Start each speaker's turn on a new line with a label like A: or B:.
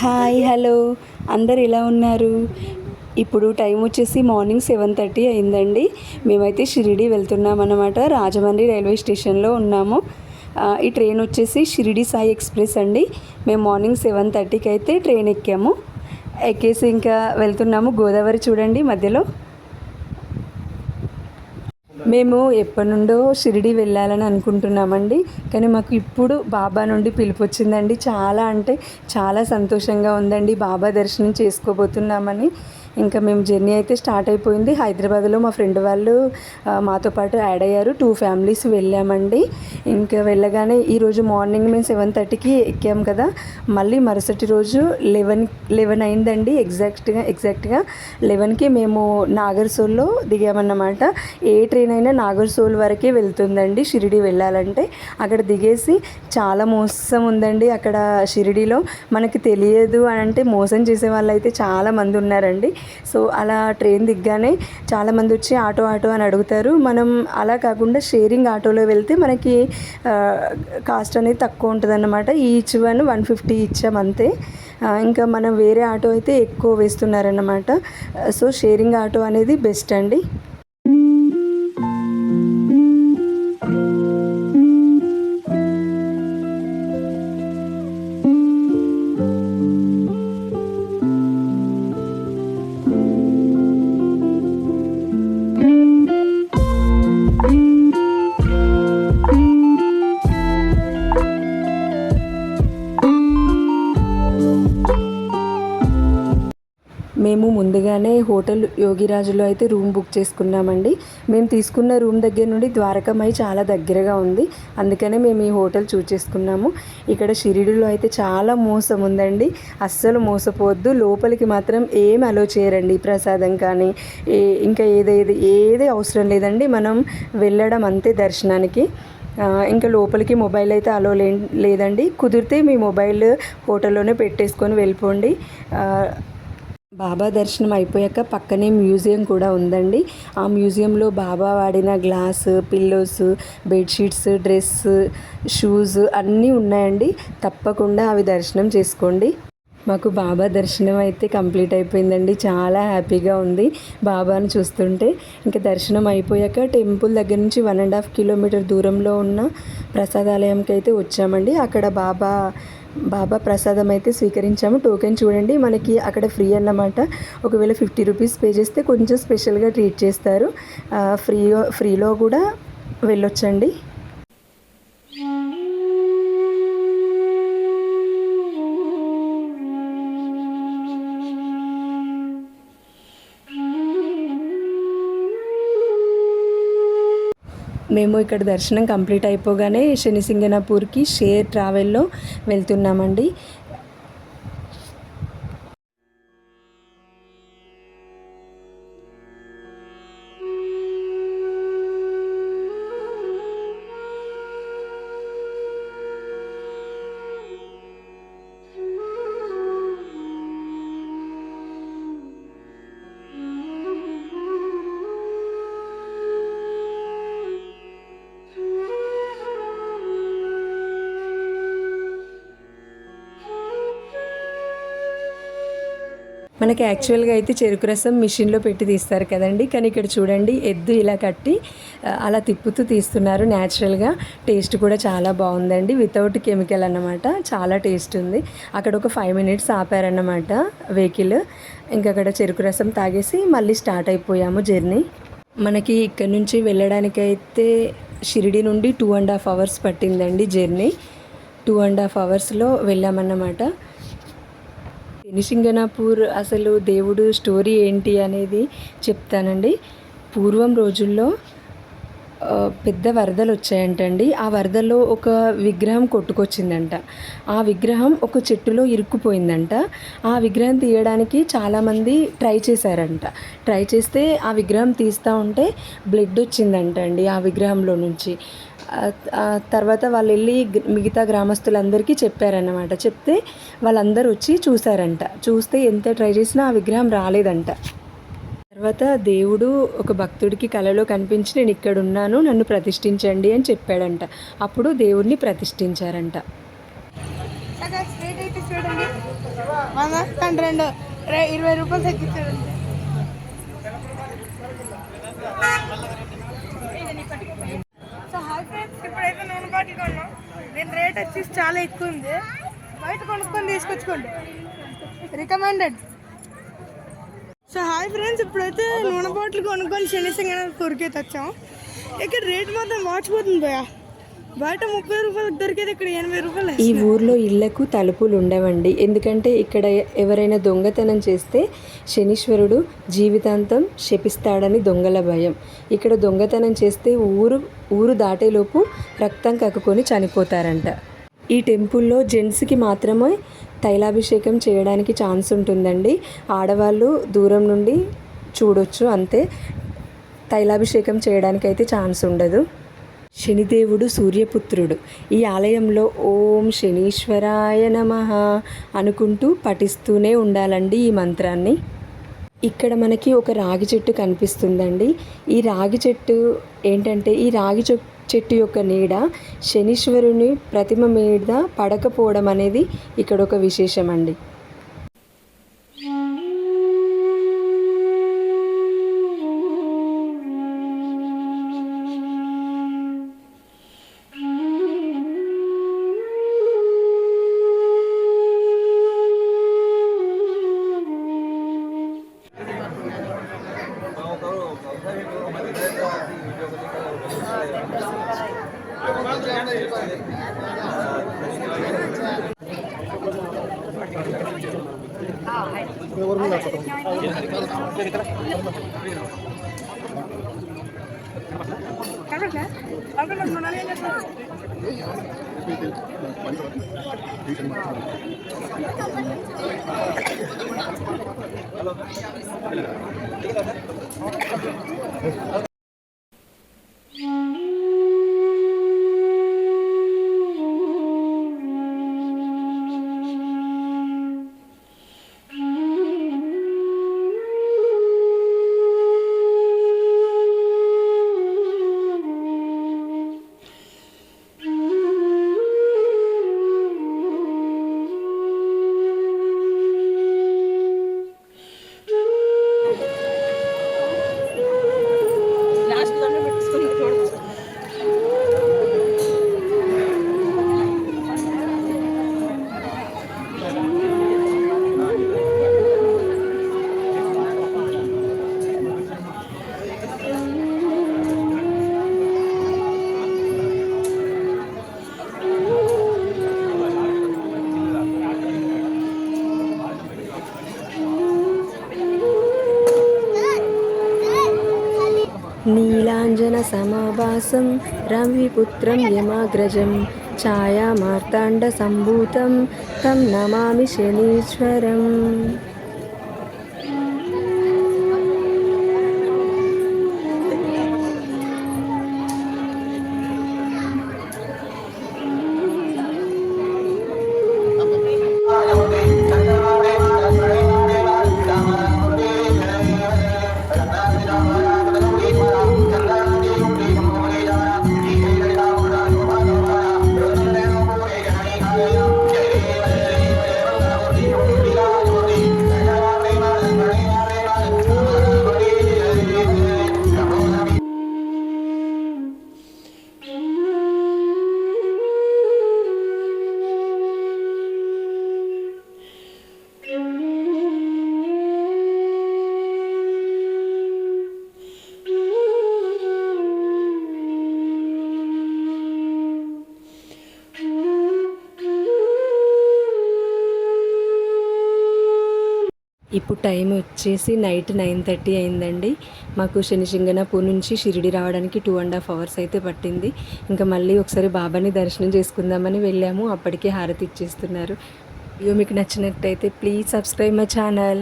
A: Hi hello. అందరు ఎలా ఉన్నారు? ఇప్పుడు టైం వచ్చేసి మార్నింగ్ సెవెన్ థర్టీ అయిందండి. మేమైతే షిరిడి వెళ్తున్నామన్నమాట రాజమండ్రి రైల్వే స్టేషన్లో ఉన్నాము. ఈ ట్రైన్ వచ్చేసి షిరిడి సాయి ఎక్స్ప్రెస్ అండి. మేము మార్నింగ్ సెవెన్ థర్టీకి అయితే ట్రైన్ ఎక్కాము. ఎక్కేసి ఇంకా వెళ్తున్నాము గోదావరి చూడండి మధ్యలో. మేము ఎప్పటి నుండో షిరిడి వెళ్ళాలని అనుకుంటున్నామండి. కానీ మాకు ఇప్పుడు బాబా నుండి పిలుపు వచ్చిందండి. చాలా అంటే చాలా సంతోషంగా ఉందండి. బాబా దర్శనం చేసుకోబోతున్నామని. ఇంకా మేము జర్నీ అయితే స్టార్ట్ అయిపోయింది. హైదరాబాద్లో మా ఫ్రెండ్ వాళ్ళు మాతో పాటు యాడ్ అయ్యారు. టూ ఫ్యామిలీస్ వెళ్ళామండి. ఇంకా వెళ్ళగానే ఈరోజు మార్నింగ్ మేము సెవెన్ థర్టీకి ఎక్కాం కదా. మళ్ళీ మరుసటి రోజు లెవెన్ లెవెన్ అయిందండి. ఎగ్జాక్ట్గా ఎగ్జాక్ట్గా లెవెన్కి మేము నాగర్సోల్లో దిగామన్నమాట. ఏ ట్రైన్ అయినా నాగర్సోల్ వరకే వెళ్తుందండి షిరిడి వెళ్ళాలంటే. అక్కడ దిగేసి చాలా మోసం ఉందండి అక్కడ షిరిడిలో. మనకి తెలియదు అని అంటే మోసం చేసే వాళ్ళు అయితే చాలా మంది ఉన్నారండి. సో అలా ట్రైన్ దిగ్గానే చాలామంది వచ్చి ఆటో ఆటో అని అడుగుతారు. మనం అలా కాకుండా షేరింగ్ ఆటోలో వెళ్తే మనకి కాస్ట్ అనేది తక్కువ ఉంటుంది అన్నమాట ఈచ్ వన్ వన్ ఫిఫ్టీ ఇచ్చాం అంతే. ఇంకా మనం వేరే ఆటో అయితే ఎక్కువ వేస్తున్నారన్నమాట. సో షేరింగ్ ఆటో అనేది బెస్ట్ అండి. మేము ముందుగానే హోటల్ యోగిరాజులో అయితే రూమ్ బుక్ చేసుకున్నామండి. మేము తీసుకున్న రూమ్ దగ్గర నుండి ద్వారకమై చాలా దగ్గరగా ఉంది. అందుకనే మేము ఈ హోటల్ చూస్ చేసుకున్నాము. ఇక్కడ షిరిడిలో అయితే చాలా మోసం ఉందండి. అస్సలు మోసపోవద్దు. లోపలికి మాత్రం ఏం అలో చేయరండి ప్రసాదం కానీ. ఏ ఇంకా ఏదేది ఏది అవసరం లేదండి. మనం వెళ్ళడం అంతే దర్శనానికి. ఇంకా లోపలికి మొబైల్ అయితే అలో లే లేదండి. కుదిరితే మీ మొబైల్ హోటల్లోనే పెట్టేసుకొని వెళ్ళిపోండి. బాబా దర్శనం అయిపోయాక పక్కనే మ్యూజియం కూడా ఉందండి. ఆ మ్యూజియంలో బాబా వాడిన glass pillows bedsheets dress shoes అన్నీ ఉన్నాయండి. తప్పకుండా అవి దర్శనం చేసుకోండి. మాకు బాబా దర్శనం అయితే కంప్లీట్ అయిపోయిందండి. చాలా హ్యాపీగా ఉంది బాబాను చూస్తుంటే. ఇంకా దర్శనం అయిపోయాక టెంపుల్ దగ్గర నుంచి వన్ అండ్ హాఫ్ కిలోమీటర్ దూరంలో ఉన్న ప్రసాదాలయంకి అయితే వచ్చామండి. అక్కడ బాబా బాబా ప్రసాదం అయితే స్వీకరించాము. టోకెన్ చూడండి మనకి అక్కడ ఫ్రీ అన్నమాట. ఒకవేళ ఫిఫ్టీ రూపీస్ పే చేస్తే కొంచెం స్పెషల్గా ట్రీట్ చేస్తారు. ఫ్రీ ఫ్రీలో కూడా వెళ్ళొచ్చండి. మేము ఇక్కడ దర్శనం కంప్లీట్ అయిపోగానే శనిసింగనాపూర్కి షేర్ ట్రావెల్లో వెళ్తున్నామండి. మనకి యాక్చువల్గా అయితే చెరుకు రసం మిషన్లో పెట్టి తీస్తారు కదండి. కానీ ఇక్కడ చూడండి ఎద్దు ఇలా కట్టి అలా తిప్పుతూ తీస్తున్నారు. న్యాచురల్గా టేస్ట్ కూడా చాలా బాగుందండి. వితౌట్ కెమికల్ అన్నమాట. చాలా టేస్ట్ ఉంది. అక్కడ ఒక ఫైవ్ మినిట్స్ ఆపారన్నమాట వెహికల్ ఇంకా అక్కడ చెరుకు రసం తాగేసి మళ్ళీ స్టార్ట్ అయిపోయాము జర్నీ మనకి ఇక్కడ నుంచి వెళ్ళడానికైతే షిరిడి నుండి టూ అండ్ హాఫ్ అవర్స్ పట్టిందండి జర్నీ టూ అండ్ హాఫ్ అవర్స్లో వెళ్ళామన్నమాట. శనిసింగనాపూర్ అసలు దేవుడు స్టోరీ ఏంటి అనేది చెప్తానండి. పూర్వం రోజుల్లో పెద్ద వరదలు వచ్చాయంటండి. ఆ వరదలో ఒక విగ్రహం కొట్టుకొచ్చిందంట. ఆ విగ్రహం ఒక చెట్టులో ఇరుక్కుపోయిందంట. ఆ విగ్రహం తీయడానికి చాలామంది ట్రై చేశారంట. ట్రై చేస్తే ఆ విగ్రహం తీస్తూ ఉంటే బ్లడ్ వచ్చిందంట అండి ఆ విగ్రహంలో నుంచి. తర్వాత వాళ్ళు వెళ్ళి మిగతా గ్రామస్తులందరికీ చెప్పారన్నమాట. చెప్తే వాళ్ళందరూ వచ్చి చూశారంట. చూస్తే ఎంత ట్రై చేసినా ఆ విగ్రహం రాలేదంట. తర్వాత దేవుడు ఒక భక్తుడికి కలలో కనిపించి నేను ఇక్కడ ఉన్నాను నన్ను ప్రతిష్ఠించండి అని చెప్పాడంట. అప్పుడు దేవుడిని ప్రతిష్ఠించారంట.
B: రెండు ఇరవై రూపాయలు తగ్గించాడు సో హాయ్ ఫ్రెండ్స్ ఇప్పుడైతే నూనె బాటిల్ కొన్నాం నేను రేట్ వచ్చేసి చాలా ఎక్కువ ఉంది. బయట కొనుక్కొని తీసుకొచ్చుకోండి. రికమెండెడ్ సో హాయ్ ఫ్రెండ్స్ ఇప్పుడైతే నూనె బాటిల్ కొనుక్కొని శనిసింగ్ కొరికే వచ్చాం ఇక్కడ రేట్ మాత్రం వాచిపోతుంది భయా బయట ముప్పై రూపాయలకు దొరికేది ఇక్కడ ఎనభై రూపాయలు.
A: ఈ ఊర్లో ఇళ్ళకు తలుపులు ఉండవండి. ఎందుకంటే ఇక్కడ ఎవరైనా దొంగతనం చేస్తే శనీశ్వరుడు జీవితాంతం శపిస్తాడని దొంగల భయం. ఇక్కడ దొంగతనం చేస్తే ఊరు ఊరు దాటేలోపు రక్తం కక్కుకొని చనిపోతారంట. ఈ టెంపుల్లో జెంట్స్కి మాత్రమే తైలాభిషేకం చేయడానికి ఛాన్స్ ఉంటుందండి. ఆడవాళ్ళు దూరం నుండి చూడొచ్చు అంతే. తైలాభిషేకం చేయడానికి అయితే ఛాన్స్ ఉండదు. శనిదేవుడు సూర్యపుత్రుడు. ఈ ఆలయంలో ఓం శనీశ్వరాయ నమ అనుకుంటూ పఠిస్తూనే ఉండాలండి ఈ మంత్రాన్ని. ఇక్కడ మనకి ఒక రాగి చెట్టు కనిపిస్తుందండి. ఈ రాగి చెట్టు ఏంటంటే ఈ రాగి చె- చెట్టు యొక్క నీడ శనీశ్వరుని ప్రతిమ మీద పడకపోవడం అనేది ఇక్కడ ఒక విశేషం అండి హలో नीलाञ्जनसमावासं रविपुत्रं यमाग्रजम् ഛായാമാർത്താണ്ഡസംഭൂതം. തം നമാമി ശനീശ്വരം. ఇప్పుడు టైం వచ్చేసి నైట్ నైన్ థర్టీ అయిందండి. మాకు శనిశింగనాపూర్ నుంచి షిరిడి రావడానికి టూ అండ్ హాఫ్ అవర్స్ అయితే పట్టింది. ఇంకా మళ్ళీ ఒకసారి బాబాని దర్శనం చేసుకుందామని వెళ్ళాము. అప్పటికే హారతి ఇచ్చేస్తున్నారు. వీడియో మీకు నచ్చినట్టయితే ప్లీజ్ సబ్స్క్రైబ్ మై ఛానల్